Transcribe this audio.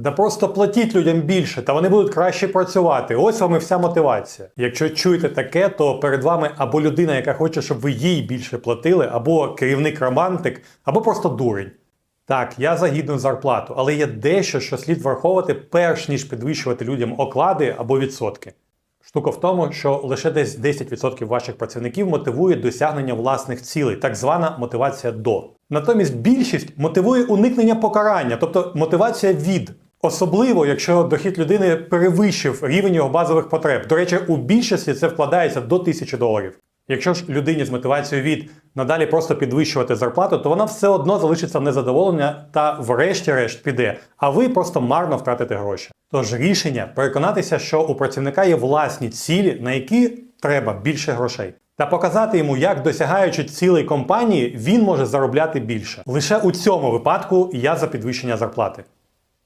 Да просто платіть людям більше, та вони будуть краще працювати. Ось вам і вся мотивація. Якщо чуєте таке, то перед вами або людина, яка хоче, щоб ви їй більше платили, або керівник романтик, або просто дурень. Так, я за гідну зарплату, але є дещо, що слід враховувати, перш ніж підвищувати людям оклади або відсотки. Штука в тому, що лише десь 10% ваших працівників мотивує досягнення власних цілей, так звана мотивація до. Натомість більшість мотивує уникнення покарання, тобто мотивація від. Особливо, якщо дохід людини перевищив рівень його базових потреб. До речі, у більшості це вкладається до 1000 доларів. Якщо ж людині з мотивацією від надалі просто підвищувати зарплату, то вона все одно залишиться незадоволена та врешті-решт піде, а ви просто марно втратите гроші. Тож рішення переконатися, що у працівника є власні цілі, на які треба більше грошей. Та показати йому, як досягаючи цілей компанії, він може заробляти більше. Лише у цьому випадку я за підвищення зарплати.